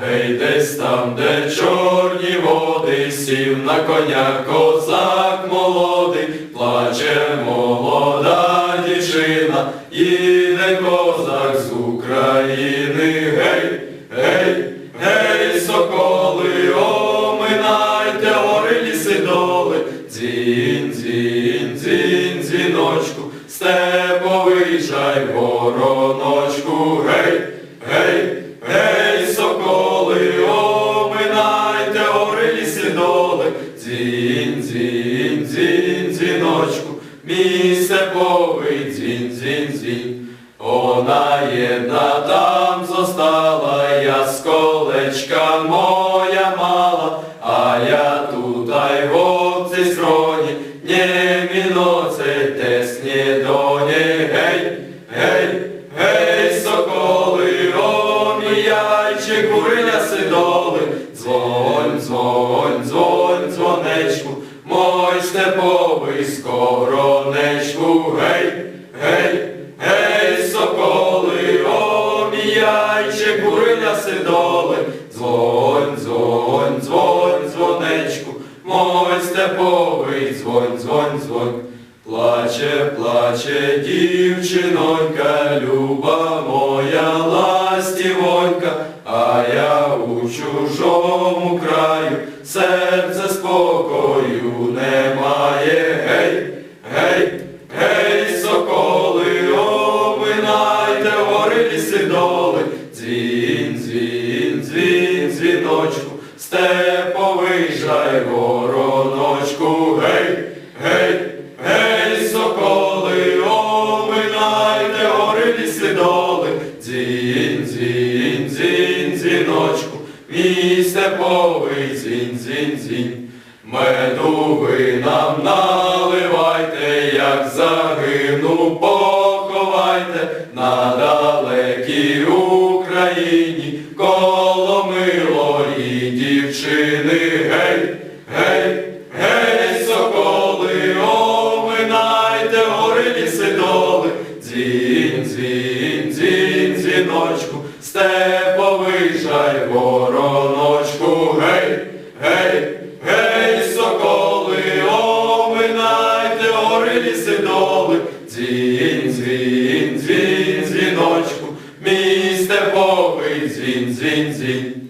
Гей, десь там, де чорні води, сів на коня козак молодий, плаче молода дівчина, іде козак з України. Гей, гей, гей, соколи, оминайте гори ліси доли, дзінь, дзінь, дзвіночку, степовий жай, вороночку, мій степовий дзінь, дзінь, дзінь. Вона єдна там зостала, я з колечка моя мала, а я тут ай вовці строні, не міноце тесні доні, гей, гей, гей, соколи, оміяйче, куриля сидоли, дзвонь, дзвонь, дзвонечку, мой степовий скоронечку, гей, гей, гей, соколи, оміяйче, куриля сидоли, дзвонь, дзвонь, дзвонь, дзвонечку, мой степовий, дзвонь, дзвонь, дзвонь. Плаче, плаче дівчинонька, люба моя ластівонька, а я у чужому краю, серце спокою немає. Гей, гей, гей, соколи, оминайте гори ліси доли, дзвін, дзвін, дзвін, дзвіночку, степовий жай вороночку, Свій степовий дінь, дзінь, дзінь, медуги нам наливайте, як загину, поховайте на далекій Україні, коло милої дівчини, гей, гей, гей, соколи, оминайте, гори ліси доли, дзінь, дзінь, дзінь, дзіночку, степовий жайворо. always zin, zin, zin.